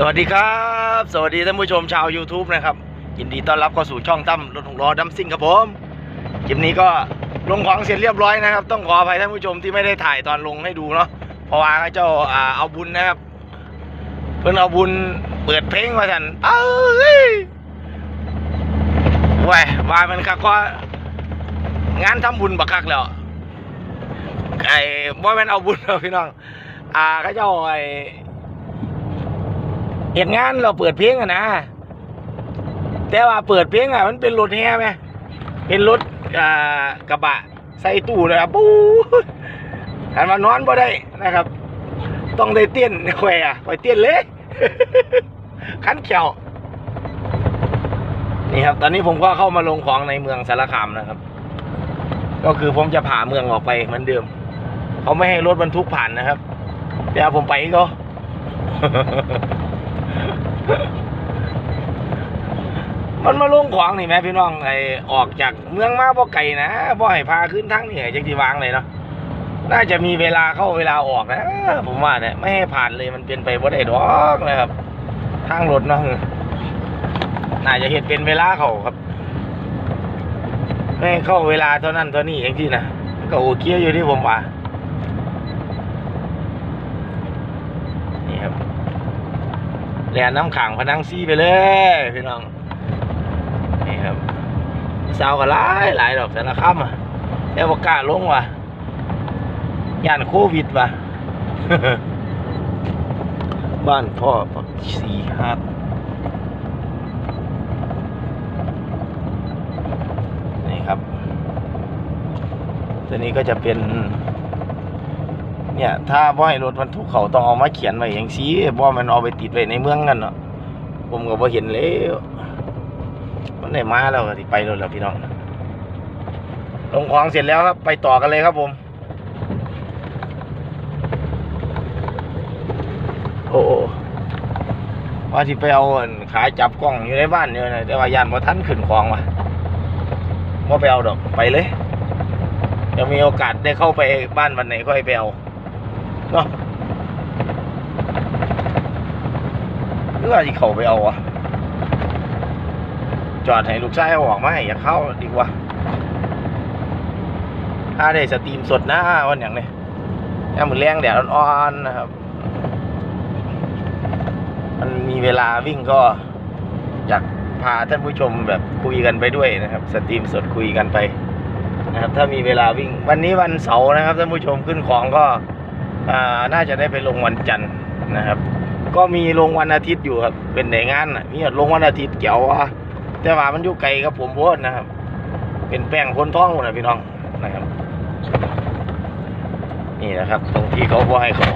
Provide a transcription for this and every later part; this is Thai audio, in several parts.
สวัสดีครับ สวัสดีท่านผู้ชมชาว YouTube นะครับ ยินดีต้อนรับเข้าสู่ช่องตั้มรถหกล้อดัมซิ่งครับผมคลิปนี้ก็ลงของเสร็จเรียบร้อยนะครับ ต้องขออภัยท่านผู้ชมที่ไม่ได้ถ่ายตอนลงให้ดูเนาะเพราะว่าเจ้าอ่าเอาบุญนะครับ เพิ่นเอาบุญเปิดเพลงมาทันเอ้ยว้ยว่ามันคักก็งานทำบุญบักคักแล้วไอ้บ่แม่นเอาบุญแล้วพี่น้องอ่าเขาเจ้าไอ้ เหตุงานเราเปิดเพลงอะนะ แต่ว่าเปิดเพลงอะมันเป็นรถแห่ไหมเป็นรถอ่ากระบะใส่ตู้นะครับปูหันมานอนบ่ได้นะครับ ต้องได้เตี้ยนแควอะไปเตี้ยนเลยขันเขียวนี่ครับ ตอนนี้ผมก็เข้ามาลงของในเมืองสารคามนะครับ ก็คือผมจะผ่าเมืองออกไปเหมือนเดิมเขาไม่ให้รถบรรทุกผ่านนะครับ แต่ผมไปก็ มันมาลงขวางนี่แม่พี่น้องไอออกจากเมืองมาบ่ไก่นะบ่ให้พาขึ้นทั้งนี่จังที่วางเลยเนาะน่าจะมีเวลาเข้าเวลาออกนะผมว่าเนี่ยไม่ให้ผ่านเลยมันเป็นไปบ่ได้ดอกนะครับทางรถเนาะน่าจะเห็นเป็นเวลาเขาครับไม่เข้าเวลาเท่านั้นเท่านี้เองที่นะก็โอเคอยู่ที่ผมว่านี่ครับ แลนน้ำขังพนังซีไปเลยพี่น้อง นี่ครับสาวก็หลายหลายดอกแต่ละค่ำอะแต่ว่ากล้าลงว่ะย่านโควิดว่ะ บ้านพ่อปักสีฮัดนี่ครับ ตัวนี้ก็จะเป็น เนี่ย ถ้าบ่ให้รถบรรทุกเขาต้องเอามาเขียนไว้อย่างซี้บ่มันเอาไปติดไว้ในเมืองกันเนาะผมก็บ่เห็นแล้วมันได้มาแล้วก็สิไปรถแล้วพี่น้องลงของเสร็จแล้วครับ ไปต่อกันเลยครับผม โอ้ว่าที่ไปเอาขายจับกล้องอยู่ในบ้านเนี่ยนะแต่ว่ายานบ่ทันขึ้นของว่ะบ่ไปเอาดอกไปเลยเดี๋ยวมีโอกาสได้เข้าไปบ้านวันไหนก็ให้ไปเอา เนาะหรือว่าที่เขาไปเอาอะจอดให้ลูกชายเอาออกมาให้อย่าเข้าดีกว่าถ้าได้สตรีมสดนะวันอย่างนี้แค่มือแรงแดดอ่อนๆนะครับ มันมีเวลาวิ่งก็อยากพาท่านผู้ชมแบบคุยกันไปด้วยนะครับ สตรีมสดคุยกันไปนะครับ ถ้ามีเวลาวิ่ง วันนี้วันเสาร์นะครับท่านผู้ชมขึ้นของก็ น่าจะได้ไปลงวันจันทร์นะครับ ก็มีลงวันอาทิตย์อยู่ครับ เป็นในงานน่ะมีลงวันอาทิตย์เกี่ยวว่าแต่ว่ามันอยู่ไกลกับผมโพดนะครับ เป็นแป้งคนท้องนะพี่น้องนะครับ นี่นะครับ ตรงที่เขาบอกให้เขา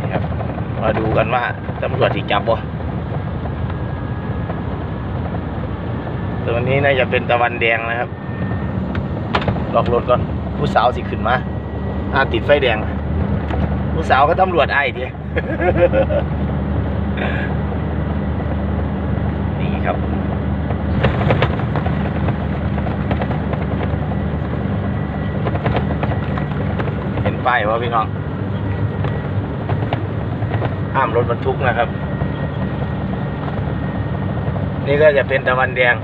นี่ครับมาดูกันว่าตำรวจที่จับบ่ตรงนี้น่าจะเป็นตะวันแดงนะครับลอกรถก่อน ผู้สาวสิขึ้นมาอาติดไฟแดง ผู้สาวก็ตำรวจไอ้ทีนี่ครับ เห็นป้ายวะพี่น้อง ห้ามรถบรรทุกนะครับ นี่ก็จะเป็นตะวันแดง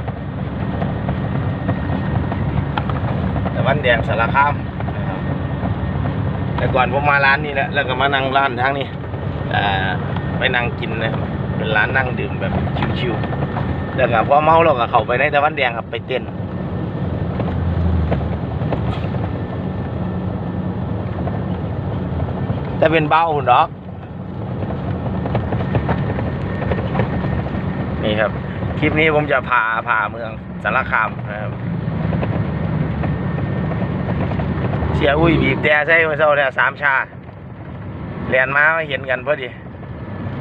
ตะวันแดงสารคาม แต่ก่อนผมมาร้านนี้แหละแล้วก็มานั่งร้านทางนี้ไปนั่งกินนะครับเป็นร้านนั่งดื่มแบบชิวๆแล้วก็พอเมาเราก็เข้าไปในตะวันแดงครับไปเต้นแต่เป็นเบ้าหุ่นดอกนี่ครับ คลิปนี้ผมจะพาพาเมืองสารคามนะครับ เสียอุ้ยบีบแต่ใส่เมื่อเช้าเนี่ยสามชาเรียนมาเห็นกันพอดี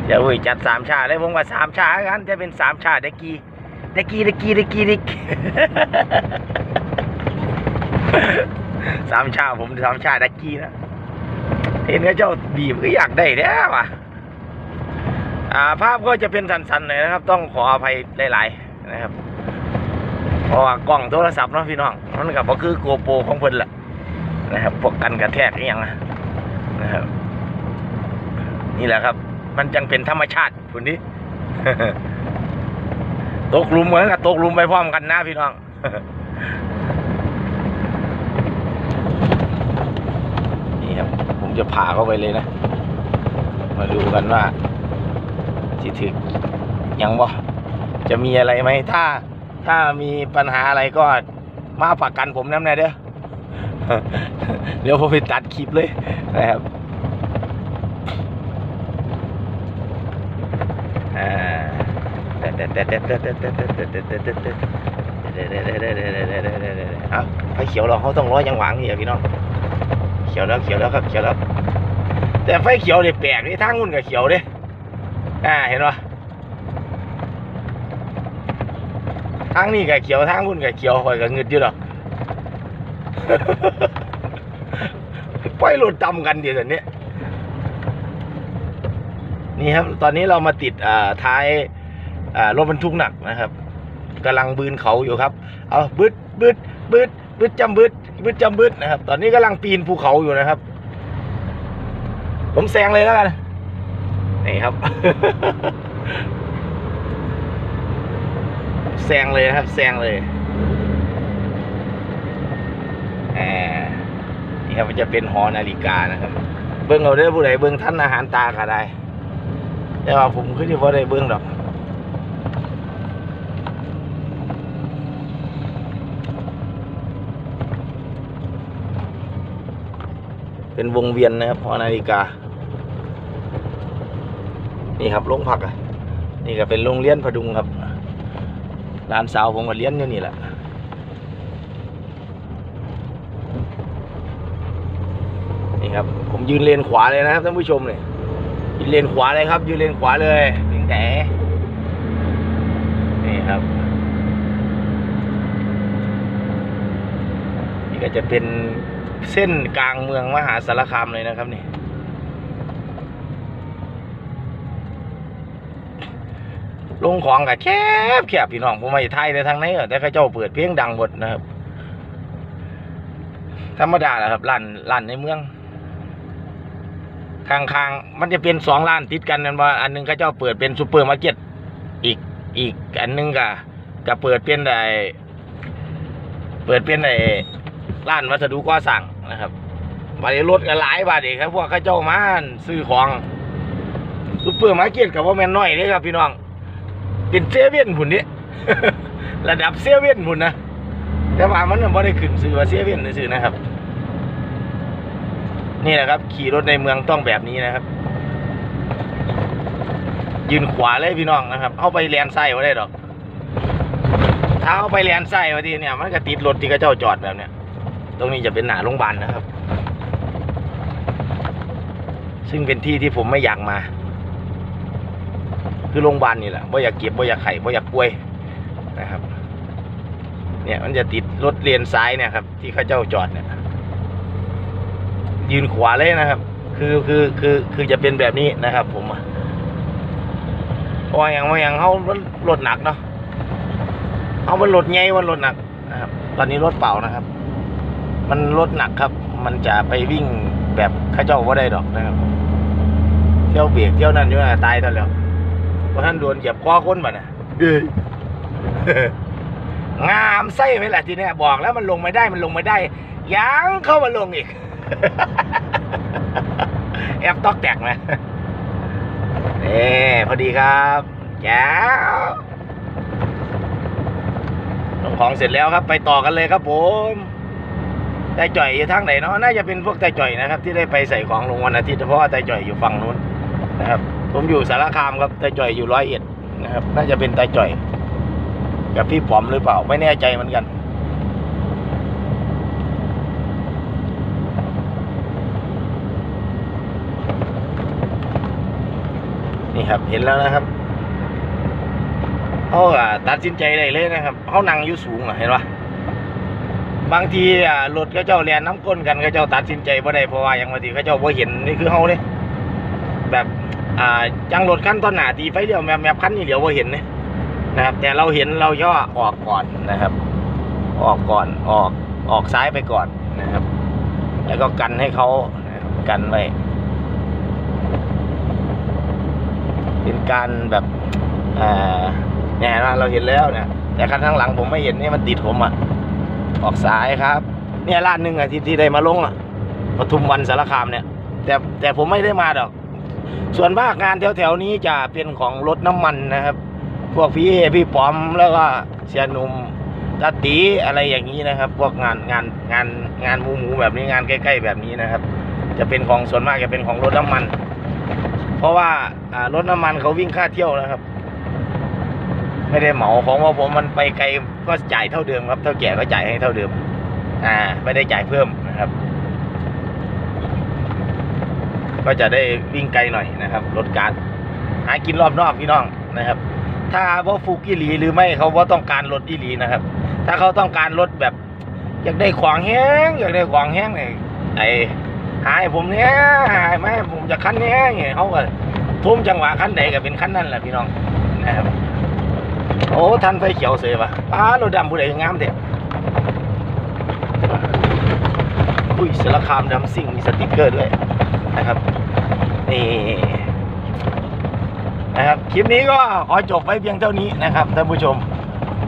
เสียอุ้ยจัดสามชาเลยผมว่าสามชากันจะเป็นสามชาเด็กกี้เด็กกี้เด็กกี้เด็กกี้เด็กสามชาผมสามชาเด็กกี้นะเห็นเขาเจ้าบีบก็อยากได้แล้วว่ะภาพก็จะเป็นสันๆหน่อยนะครับ ต้องขออภัยหลาย ๆ นะครับเพราะว่ากล้องโทรศัพท์เนาะพี่น้องมันกับก็คือโกโปรของเพิ่นแหละ นะครับพวกกันกระแทกอย่างนะครับ นี่แหละครับ มันจังเป็นธรรมชาติคุณนี้ตกลุมเหมือนกับตกลุมไปพร้อมกันนะพี่น้องนี่ครับ ผมจะผ่าเข้าไปเลยนะ มาดูกันว่าสิถึกยังบ่จะมีอะไรไหมถ้าถ้ามีปัญหาอะไรก็มาฝากกันผมน้ำแน่เด้อ เดี๋ยวผมไปตัดคลิปเลยนะครับเอาไฟเขียวเราเขาต้องร้อยยังหวังนี่อพี่น้อง เขียวแล้วเขียวแล้วครับเขียวแล้ว แต่ไฟเขียวเนี่ยแปลกนี่ทางนู้นกับเขียวเด้อ่าเห็นปะทางนี้กับเขียวทางนู้นกับเขียวคอยกับเงึดอยู่หรอก ปล่อยรถจำกันเดี๋ยวนี้นี่ครับ ตอนนี้เรามาติดท้ายรถบรรทุกหนักนะครับกำลังบืนเขาอยู่ครับ เอาบึดบึดบึดบึดจำบึดบึดจำบึดนะครับ ตอนนี้กำลังปีนภูเขาอยู่นะครับ ผมแซงเลยแล้วกันนี่ครับแซงเลยนะครับแซงเลยแหม นี่ครับมันจะเป็นหอนาฬิกานะครับ เบิ้งเอาเด้อผู้ใดเบิ้งท่านอาหารตาก็ได้แต่ว่าผมคือที่ว่าได้เบิ้งดอกเป็นวงเวียนนะครับหอนาฬิกา นี่ครับโรงพักอะนี่ก็เป็นโรงเรียนพดุงครับร้านสาวผมก็เรียนอยู่นี่แหละ นี่ครับ ผมยืนเลนขวาเลยนะครับท่านผู้ชมเนี่ยยืนเลนขวาเลยครับ ยืนเลนขวาเลยถึงแต่นี่ครับ นี่ก็จะเป็นเส้นกลางเมืองมหาสารคามเลยนะครับนี่ลงของกับแคบแคบพี่น้องผมไม่ไทยแต่ทางไหนเออแต่ข้าเจ้าเปิดเพลงดังหมดนะครับ ธรรมดาแหละครับร้านร้านในเมือง ข้างๆ มันจะเป็นสองร้านติดกันนั่นว่า อันหนึงเข้าเจ้าเปิดเป็นซูเปอร์มาร์เก็ตอีกอีกอันหนึงก็ก็เปิดเป็นไอเปิดเป็นไอร้านวัสดุก่อสร้างนะครับบาดนี้รถก็หลายบาทเองครับพวกข้าเจ้ามาซื้อของซูเปอร์มาร์เก็ตกับว่าแมนน้อยเลยครับพี่น้อง เป็นเซเว่นผุนนี้ระดับเซเว่นผุนนะแต่ว่ามันไม่ได้ขึ้นซื้อว่าเซเว่นซื้อนะครับ นี่แหละครับ ขี่รถในเมืองต้องแบบนี้นะครับ ยืนขวาเลยพี่น้องนะครับ เอาไปแลนไส้มาได้ดอกถ้าเอาไปแลนไส้มาทีเนี่ย มันก็ติดรถที่เขาเจ้าจอดแบบเนี้ยตรงนี้จะเป็นหนาโรงพยาบาลนะครับ ซึ่งเป็นที่ที่ผมไม่อยากมา คือโรงพยาบาลนี่แหละบ่อยากเก็บบ่อยากไข่บ่อยากป่วยนะครับ เนี่ยมันจะติดรถเลนซ้ายเนี่ยครับ ที่ข้าเจ้าจอดเนี่ย ยืนขวาเลยนะครับ คือคือคือคือจะเป็นแบบนี้นะครับ ผมพราะว่าอย่างว่าอย่างเขารถหนักเนาะเอามันรถใหญ่มันรถหนักนะครับ ตอนนี้รถเปล่านะครับ มันรถหนักครับ มันจะไปวิ่งแบบข้าเจ้าว่าได้ดอกนะครับ เที่ยวเบียกเที่ยวนั่นอยู่นะตายตอนแล้วเพราะท่านโดนเหยียบคอคนบ่นะงามไส้ไหมล่ะทีเนี้ยบอกแล้วมันลงไม่ได้มันลงไม่ได้ยังเข้ามาลงอีก แอบตอกแตกนะนี่พอดีครับแจ๋วลงของเสร็จแล้วครับ ไปต่อกันเลยครับผมแต่จ่อยอยู่ทางไหนเนาะน่าจะเป็นพวกแต่จ่อยนะครับ ที่ได้ไปใส่ของลงวันอาทิตย์เพราะว่าแต่จ่อยอยู่ฝั่งนู้นนะครับ ผมอยู่สารคามครับแต่จ่อยอยู่ร้อยเอ็ดนะครับ น่าจะเป็นแต่จ่อย กับพี่ป๋อมหรือเปล่า ไม่แน่ใจเหมือนกัน ครับ เห็นแล้วนะครับเขาตัดสินใจได้เลยนะครับเขานั่งอยู่สูงอะเห็นปะบางทีอะรถเขาเจ้าเรียนน้ำก้นกันเขาเจ้าตัดสินใจบ่ได้เพราะว่าอย่างบางทีเขาเจ้าบ่เห็นนี่คือเขาเลยแบบอ่าจังรถขั้นตอนหนาตีไฟเดียวแมบแมบขั้นนี่เดียวบ่เห็นเนี่ยนะครับ แต่เราเห็นเราย่อออกก่อนนะครับ ออกก่อนออกออกซ้ายไปก่อนนะครับ แล้วก็กันให้เขากันไว้ เป็นการแบบเนี่ยนะเราเห็นแล้วเนี่ยแต่คันข้างหลังผมไม่เห็นเนี่ยมันติดผมอะออกสายครับ เนี่ยร้านหนึ่งอะที่ที่ได้มาลงอะปทุมวันสารคามเนี่ย แต่แต่ผมไม่ได้มาดอก ส่วนมากงานแถวๆนี้จะเป็นของรถน้ำมันนะครับ พวกพี่เอพี่ป๋อมแล้วก็เสียหนุ่มตาตีอะไรอย่างนี้นะครับ พวกงานงานงานงานหมูหมูแบบนี้งานใกล้ ๆ แบบนี้นะครับ จะเป็นของส่วนมากจะเป็นของรถน้ำมัน เพราะว่ารถน้ำมันเขาวิ่งค่าเที่ยวนะครับ ไม่ได้เหมาของว่าผมมันไปไกลก็จ่ายเท่าเดิมครับ เท่าแก่ก็จ่ายให้เท่าเดิม อ่า ไม่ได้จ่ายเพิ่มนะครับ ก็จะได้วิ่งไกลหน่อยนะครับรถการหากินรอบนอกพี่น้องนะครับ ถ้าว่าฟูกอีหลีหรือไม่เขาว่าต้องการรถอีหลีนะครับ ถ้าเขาต้องการรถแบบ อยากได้ขวางแห้งอยากได้ขวางแห้งเนี่ยไอ้ หายผมเนี้ยหายไหมผมจะคันเนี้ยเนี่ยเขาก็ทุ่มจังหวะคันไหนก็เป็นคันนั้นแหละพี่น้องนะครับโอ้ทันไฟเขียวเสียปะป้ารถดำผู้ใดงามเด็ดอุ้ยสารคามดำซิ่งมีสติกเกอร์ด้วยนะครับนี่นะครับคลิปนี้ก็ขอจบไว้เพียงเท่านี้นะครับท่านผู้ชม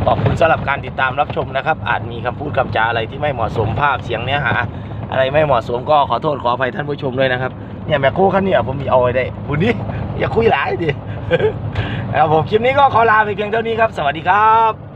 ขอบคุณสำหรับการติดตามรับชมนะครับ อาจมีคำพูดคำจาอะไรที่ไม่เหมาะสมภาพเสียงเนื้อหา อะไรไม่เหมาะสมก็ขอโทษขออภัยท่านผู้ชมด้วยนะครับ เนี่ยแม่คู่คันเนี่ยผมมีเอาไว้ได้บุญนี้อย่าคุยหลายดิครับผมคลิปนี้ก็ขอลาไปเพียงเท่านี้ครับ สวัสดีครับ